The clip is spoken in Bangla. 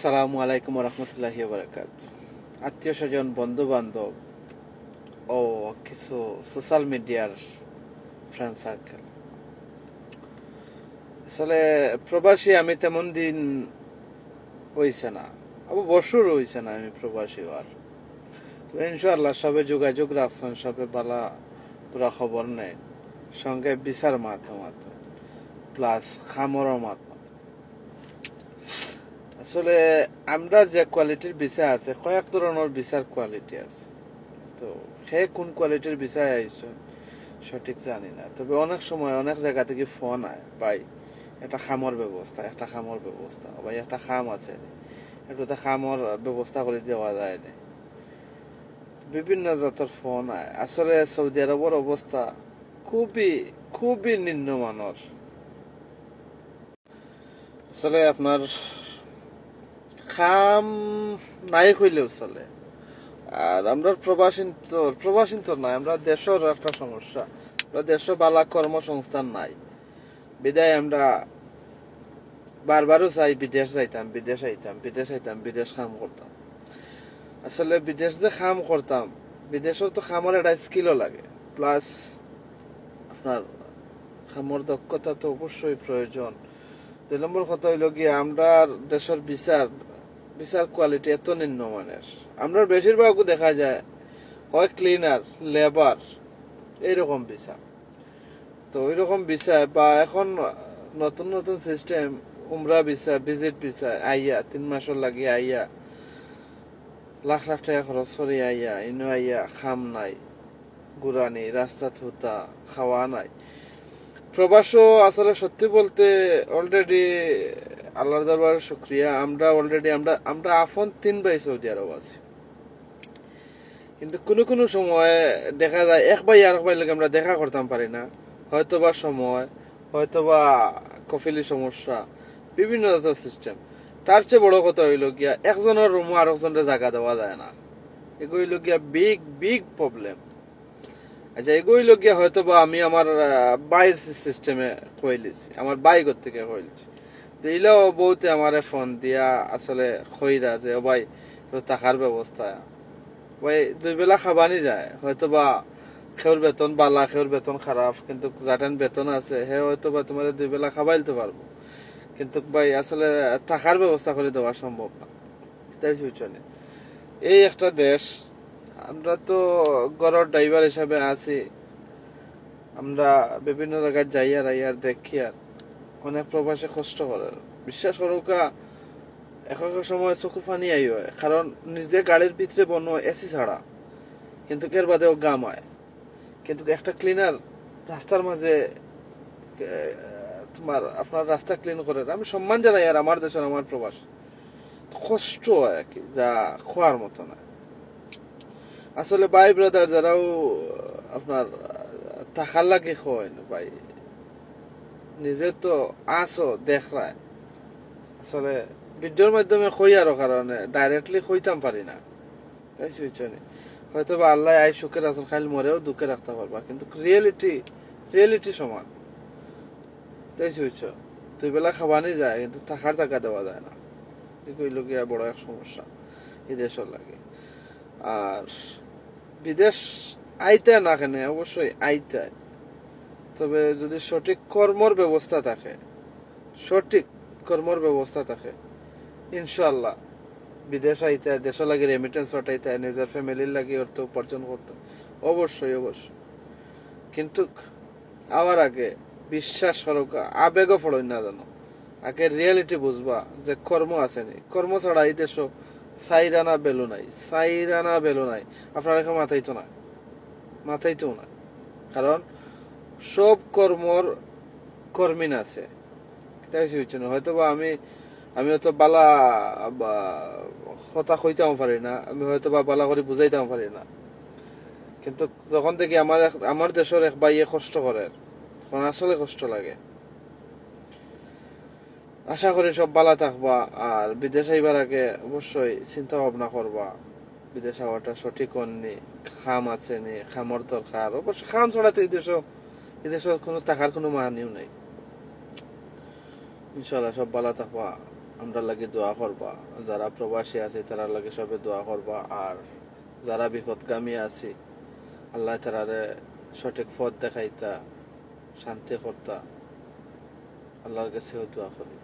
আসসালামু আলাইকুম রহমতুল্লাহ বারাকাত আত্মীয় স্বজন বন্ধু বান্ধব ও কিছু সোশ্যাল মিডিয়ার ফ্রেন্ড সার্কেল আসলে প্রবাসী আমি তেমন দিন হইছে না। আবার বছর হইছে না আমি প্রবাসী হওয়ার। তো ইনশাআল্লাহ সবে যোগাযোগ রাখছেন, সবে বালা পুরা খবর নেই। সঙ্গে বিচার মাধ্যম প্লাস খামরও মাধ্যম আসলে আমরা যে কোয়ালিটির ভিসা আছে, কয়েক ধরনের ভিসার কোয়ালিটি আছে। তো সে কোন কোয়ালিটির ভিসা আইসো সঠিক জানি না। তবে অনেক সময় অনেক জায়গা থেকে ফোন আয়, ভাই, একটা খামর ব্যবস্থা, একটা খামর ব্যবস্থা ভাই একটা খাম আছে একটু তো খামর ব্যবস্থা করে দেওয়া যায় না। বিভিন্ন জাতের ফোন আয়। আসলে সৌদি আরবের অবস্থা খুবই খুবই নিম্নমানের। আসলে আপনার খাম নাই হইলেও চলে। আর আমরা প্রবাসী তো প্রবাসী তো নাই, আমরা দেশের একটা সমস্যা। আমরা দেশে বালা কর্মসংস্থান নাই। বিদায় আমরা বারবারও চাই বিদেশ যাইতাম, বিদেশ আইতাম বিদেশ আইতাম, বিদেশ কাম করতাম। আসলে বিদেশ যে কাম করতাম বিদেশের তো খামর একটা স্কিলও লাগে। প্লাস আপনার খামর দক্ষতা তো অবশ্যই প্রয়োজন। দুই নম্বর কথা হইল গিয়ে, আমরা দেশের বিচার বিচার কোয়ালিটি এত নিম্নমানের। আমরা বেশিরভাগও দেখা যায়, হয় ক্লিনার লেবার এইরকম বিচার তো ওই রকম বিচার বা এখন নতুন নতুন সিস্টেম উমরা বিচার ভিজিট বিচার আইয়া, তিন মাসের লাগে আইয়া, লাখ লাখ টাকা খরচ করে আইয়া, ইনো আইয়া, খাম নাই গুড়ানি রাস্তা থুতা, খাওয়া নাই। প্রবাসও আসলে সত্যি বলতে অলরেডি আল্লাহর দরবার শুক্রিয়া। আমরা অলরেডি আমরা আমরা আফন তিন ভাই সৌদি আরব আছি। কিন্তু কোনো কোনো সময় দেখা যায়, এক ভাই আর এক ভাই লাগে আমরা দেখা করতাম পারি না। হয়তো বা সময় হয়তো বা কফিলি সমস্যা, বিভিন্ন সিস্টেম তার চেয়ে বড় কথা হইল গিয়া, একজনের আর একজনের জায়গা দেওয়া যায় না। এগুলো গিয়া বিগ বিগ প্রবলেম আচ্ছা এগুলো গিয়া হয়তো বা আমি আমার বাইর সিস্টেমে কইলিছি আমার বাইকর থেকে কইলিছি দিলেও বহুতে আমার ফোন দিয়া আসলে খইরা যে, ও ভাই টাকার ব্যবস্থা। ভাই, দুই বেলা খাবানি যায়। হয়তো বা খেউর বেতন বালা, খেউর বেতন খারাপ, কিন্তু যাটেন বেতন আছে, হে হয়তো বা তোমার দুই বেলা খাবাইতে পারব। কিন্তু ভাই, আসলে থাকার ব্যবস্থা করে দেওয়া সম্ভব না। তাই বুঝছেন এই একটা দেশ, আমরা তো গড়ের ড্রাইভার হিসাবে আছি। আমরা বিভিন্ন জায়গায় যাই আর আই আর দেখি আর অনেক প্রবাসে কষ্ট করে। বিশ্বাস করুকা এক সময় চকু পানি আই হয় কারণ নিজে গাড়ির ভিতরে বনো এসি ছাড়া। কিন্তু কের বাদেও গামায় কিন্তু একটা ক্লিনার রাস্তার মাঝে তোমার আপনার রাস্তা ক্লিন করে আমি সম্মান জানাই আর আমার দেশের আমার প্রবাস। কষ্ট হয় আর কি, যা খোয়ার মতো না। আসলে ভাই ব্রাদার যারাও আপনার টাকার লাগে হয় না ভাই। নিজে তো আসো দেখরায় আসলে, ভিডিওর মাধ্যমে কই আরও কারণে? ডাইরেক্টলি কইতাম পারি না। তাই শুইছনি। হয়তো বা আল্লাহ আই সুখের আছেন খালি মরেও দুঃখে রাখতে পারবা, কিন্তু রিয়েলিটি রিয়েলিটি সমান। তাই শুইছ। দুই বেলা খাবানি যায়, কিন্তু থাকার টাকা দেওয়া যায় না। এগুলো গিয়া, বড় এক সমস্যা। এই লাগে। আর বিদেশ আইতে না কেন, অবশ্যই আইতে তবে যদি সঠিক কর্মর ব্যবস্থা থাকে, সঠিক কর্মর ব্যবস্থা থাকে ইনশাল্লাহ বিদেশ আইতে দেশ লাগে রেমিটেন্স হটাইতে নিজের ফ্যামিলির লাগে অর্থ উপার্জন করতে, অবশ্যই অবশ্যই। কিন্তু আবার আগে বিশ্বাস করো আবেগও ফড়ই না জানো আগে রিয়েলিটি বুঝবা যে কর্ম আছে নি। কর্ম ছাড়া এই দেশ সাইরানা বেলু নাই, সাইরানা বেলু নাই। আপনার এখানে মাথায় তো না মাথায় তো না কারণ সব কর্মর কর্মিন আছে। না। হয়তো বা আমি আমি হয়তো বালা কথা কইতাম পারি না, আমি হয়তো বা বালা করে বুঝাইতাম পারি না। কিন্তু যখন থেকে আমার আমার দেশের এক বাইয়ে কষ্ট করে তখন আসলে কষ্ট লাগে। আশা করি সব বালা থাকবা, আর বিদেশ আইবার আগে অবশ্যই চিন্তা ভাবনা করবা, বিদেশ হওয়াটা সঠিক নি খাম আছে নি খামর দরকার অবশ্য খাম ছাড়া তো এই এই দেশের কোনো টাকার কোনো মানিও নাই। ইনশাল্লাহ সব বালা থাকবা আমরা লাগে দোয়া করবা। যারা প্রবাসী আছে, তারা লাগে সবে দোয়া করবা। আর যারা বিপদগামী আছে, আল্লাহ তারারে সঠিক পথ দেখাইতা, শান্তি করতা, আল্লাহর কাছেও দোয়া করি।